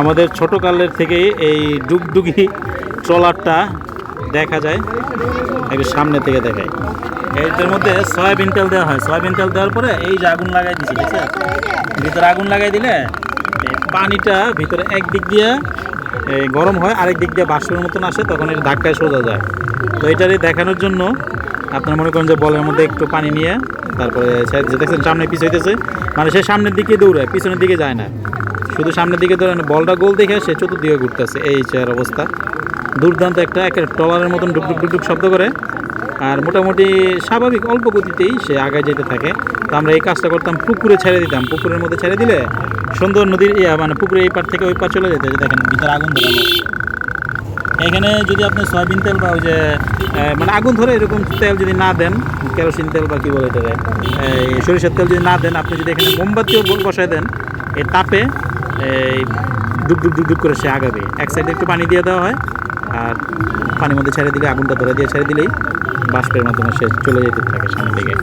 আমাদের ছোট কালের থেকে এই ডুগডুগি ট্রলারটা দেখা যায়, একটু সামনে থেকে দেখায়। এইটার মধ্যে সয়াবিন তেল দেওয়া হয়। সয়াবিন তেল দেওয়ার পরে এই যে আগুন লাগাই দিচ্ছে ঠিক আছে? ভিতরে আগুন লাগাই দিলে পানিটা ভিতরে এক দিক দিয়ে গরম হয় আরেক দিক দিয়ে বাষ্পের মতন আসে, তখন এটা ধাক্কায় সোজা যায়। তো এটারই দেখানোর জন্য আপনার মনে করেন যে বলের মধ্যে একটু পানি নিয়ে তারপরে দেখছেন সামনে পিছু হইতেছে মানে সে সামনের দিকে দৌড়ায়, পিছনের দিকে যায় না। শুধু সামনের দিকে ধরেন, বলটা গোল দেখে সে চতুর্দিকে ঘুরতেছে। এই চেয়ার অবস্থা। দুর্দান্ত একটা একের ট্রলারের মতন ডুকডুক ডুকডুক শব্দ করে। আর মোটামুটি স্বাভাবিক অল্প গতিতেই সে আগায় যেতে থাকে। তো আমরা এই কাজটা করতাম, পুকুরে ছেড়ে দিতাম। পুকুরের মধ্যে ছেড়ে দিলে সুন্দর নদীর মানে পুকুরে এই পার থেকে ওই পার চলে যেতে। দেখেন, ভিতরে আগুন ধরানো এখানে যদি আপনি সয়াবিন তেল বা ওই যে মানে আগুন ধরে এরকম তেল যদি না দেন, কেরোসিন তেল বা কী বলে এই সরিষার তেল যদি না দেন, আপনি যদি এখানে মোমবাতিও বসায় দেন এই তাপে এই ডুব ডুব ডুব ডুব করে সে আগাবে। এক সাইডে একটু পানি দিয়ে দেওয়া হয়, আর পানির মধ্যে ছেড়ে দিলে, আগুনটা ধরে দিয়ে ছেড়ে দিলেই বাষ্পের মাধ্যমে সে চলে যেতে থাকে সামনের দিকে।